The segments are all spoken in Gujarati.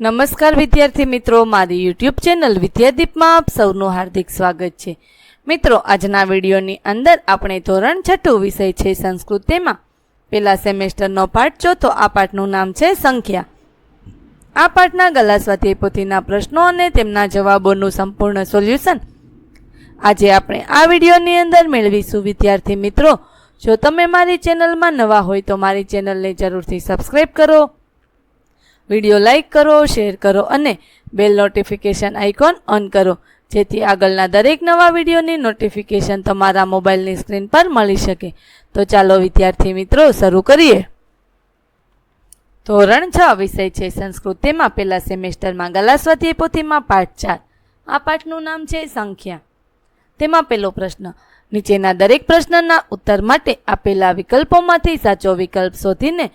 નમસ્કાર વિદ્યાર્થી મિત્રો, મારી યુટ્યુબ ચેનલ વિદ્યાદીપમાં આપ સૌનું હાર્દિક સ્વાગત છે. મિત્રો, આજના વિડીયોની અંદર આપણે ધોરણ છઠ્ઠું વિષય છે સંસ્કૃત તેમાં પેલા સેમેસ્ટરનો પાઠ, ચોથો આ પાઠનું નામ છે સંખ્યા. આ પાઠના ગલા સ્વાધ્યાય પોથીના પ્રશ્નો અને તેમના જવાબોનું સંપૂર્ણ સોલ્યુશન આજે આપણે આ વિડીયોની અંદર મેળવીશું. વિદ્યાર્થી મિત્રો, જો તમે મારી ચેનલમાં નવા હોય તો મારી ચેનલને જરૂરથી સબસ્ક્રાઈબ કરો. વીડિયો લાઇક કરો, શેર કરો અને બેલ નોટિફિકેશન આઇકોન ઓન કરો. જેથી આગળના દરેક નવા વિડીયોની નોટિફિકેશન તમારા મોબાઈલની સ્ક્રીન પર મળી શકે. તો ચાલો વિદ્યાર્થી મિત્રો, શરૂ કરીએ. ધોરણ છ, વિષય છે સંસ્કૃત તેમાં પહેલા સેમેસ્ટરમાં ગલાસ્વતી પોથીમાં પાઠ ચાર. આ પાઠનું નામ છે સંખ્યા. તેમાં પહેલો પ્રશ્ન, નીચેના દરેક પ્રશ્નના ઉત્તર માટે આપેલા વિકલ્પોમાંથી સાચો વિકલ્પ શોધીને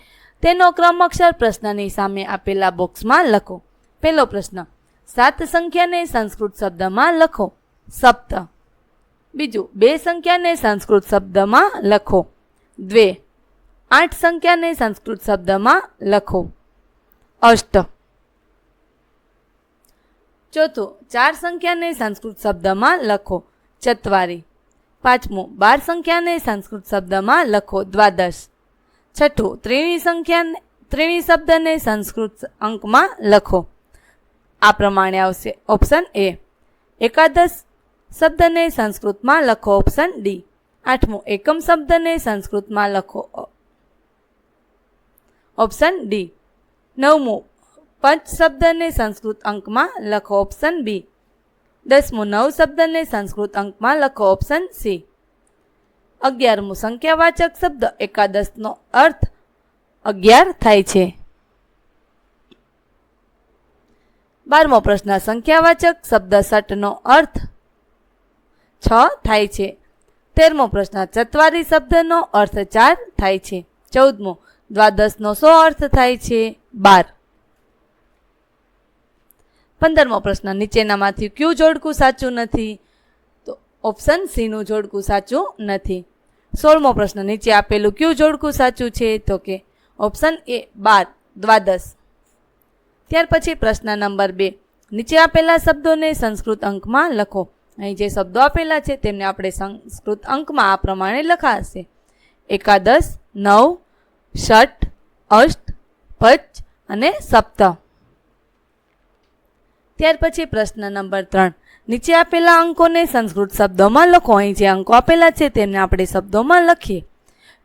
તેનો ક્રમ અક્ષર પ્રશ્નની સામે આપેલા બોક્સમાં લખો. પહેલો પ્રશ્ન, સાત સંખ્યાને સંસ્કૃત શબ્દમાં લખો. સપ્ત. બીજું, બે સંખ્યાને સંસ્કૃત શબ્દમાં લખો. દ્વે. આઠ સંખ્યાને સંસ્કૃત શબ્દમાં લખો. અષ્ટ. ચોથું, ચાર સંખ્યાને સંસ્કૃત શબ્દમાં લખો. ચત્વારી. પાંચમું, બાર સંખ્યાને સંસ્કૃત શબ્દમાં લખો. દ્વાદશ. છઠ્ઠું, ત્રીણી સંખ્યાને, ત્રીણી શબ્દને સંસ્કૃત અંકમાં લખો. આ પ્રમાણે આવશે ઓપ્શન એ. એકાદશ શબ્દને સંસ્કૃતમાં લખો ઓપ્શન ડી. આઠમું, એકમ શબ્દને સંસ્કૃતમાં લખો ઓપ્શન ડી. નવમું, પંચ શબ્દને સંસ્કૃત અંકમાં લખો ઓપ્શન બી. દસમું, નવ શબ્દને સંસ્કૃત અંકમાં લખો ઓપ્શન સી. અગિયારમું સંખ્યાવાચક શબ્દ એકાદશનો અર્થ અગિયાર થાય છે. બારમો પ્રશ્ન, સંખ્યાવાચક શબ્દ સટનો અર્થ છ થાય છે. તેરમો પ્રશ્ન, ચત્વારી શબ્દનો અર્થ ચાર થાય છે. ચૌદમો, દ્વાદશનો સો અર્થ થાય છે. બાર. પંદરમો પ્રશ્ન, નીચેનામાંથી ક્યુ જોડકું સાચું નથી? ઓપ્શન સીનું જોડકું સાચું નથી. સોળમો પ્રશ્ન, નીચે આપેલું કયું જોડકું સાચું છે? તો કે ઓપ્શન એ બાર દ્વાદશ. ત્યાર પછી પ્રશ્ન નંબર બે, નીચે આપેલા શબ્દોને સંસ્કૃત અંકમાં લખો. અહીં જે શબ્દો આપેલા છે, તેમને આપણે સંસ્કૃત અંકમાં આ પ્રમાણે લખાશે. એકાદશ, નવ ષટ અષ્ટ, પચ અને સપ્ત ત્યાર પછી પ્રશ્ન નંબર ત્રણ. નીચે આપેલા અંકોને સંસ્કૃત શબ્દોમાં લખો. અહીં જે અંકો આપેલા છે તેમને આપણે શબ્દોમાં લખીએ.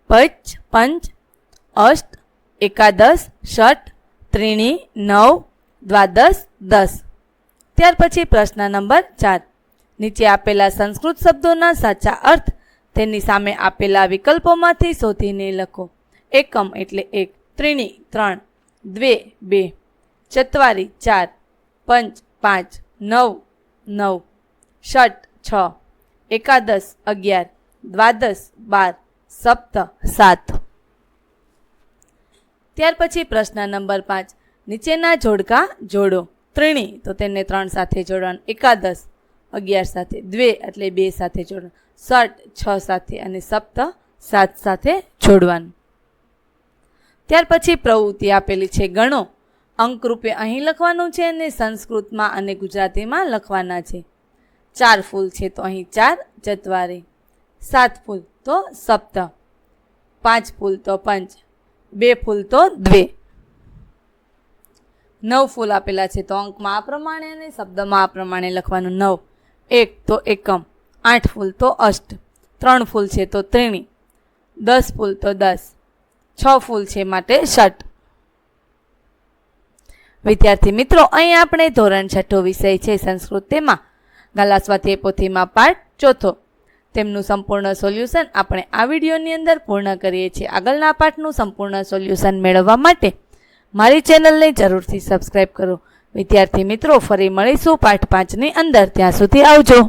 પંચ પંચ, અષ્ટ, એકાદશ ષટ ત્રીણી, નવ, દ્વાદશ, દસ. ત્યાર પછી પ્રશ્ન નંબર ચાર. નીચે આપેલા સંસ્કૃત શબ્દોના સાચા અર્થ તેની સામે આપેલા વિકલ્પોમાંથી શોધીને લખો. એકમ એટલે એક, ત્રીણી, ત્રણ, દ્વે, બે. ચત્વારી, ચાર. પંચ, પાંચ, નવ નવ ષટ છ, એકાદશ, અગિયાર, દ્વાદશ, બાર, સપ્ત, સાત. ત્યાર પછી પ્રશ્ન નંબર પાંચ. નીચેના જોડકા જોડો. ત્રણી. તો તેને ત્રણ સાથે જોડવાનું. એકાદશ, અગિયાર સાથે. દ્વે એટલે બે સાથે જોડવાનું. ષટ છ સાથે અને સપ્ત, સાત સાથે જોડવાનું. ત્યાર પછી પ્રવૃત્તિ આપેલી છે ગણો. અંકરૂપે અહીં લખવાનું છે અને સંસ્કૃતમાં અને ગુજરાતીમાં લખવાના છે. ચાર ફૂલ છે તો અહીં ચાર ચત્વારી સાત ફૂલ તો સપ્ત. પાંચ ફૂલ તો પંચ. બે ફૂલ તો દ્વે. નવ ફૂલ આપેલા છે તો અંકમાં આ પ્રમાણે અને શબ્દમાં આ પ્રમાણે લખવાનું નવ. એક તો એકમ. આઠ ફૂલ તો અષ્ટ. ત્રણ ફૂલ છે તો ત્રીણી. દસ ફૂલ તો દસ. છ ફૂલ છે માટે ષટ વિદ્યાર્થી મિત્રો, અહીં આપણે ધોરણ છઠ્ઠો વિષય છે સંસ્કૃત તેમાં ગાલા સ્વાધ્યાય પોથીમાં પાઠ ચોથો. તેમનું સંપૂર્ણ સોલ્યુશન આપણે આ વિડીયોની અંદર પૂર્ણ કરીએ છીએ. આગળના પાઠનું સંપૂર્ણ સોલ્યુશન મેળવવા માટે મારી ચેનલને જરૂરથી સબસ્ક્રાઈબ કરો. વિદ્યાર્થી મિત્રો, ફરી મળીશું પાઠ પાંચની અંદર. ત્યાં સુધી આવજો.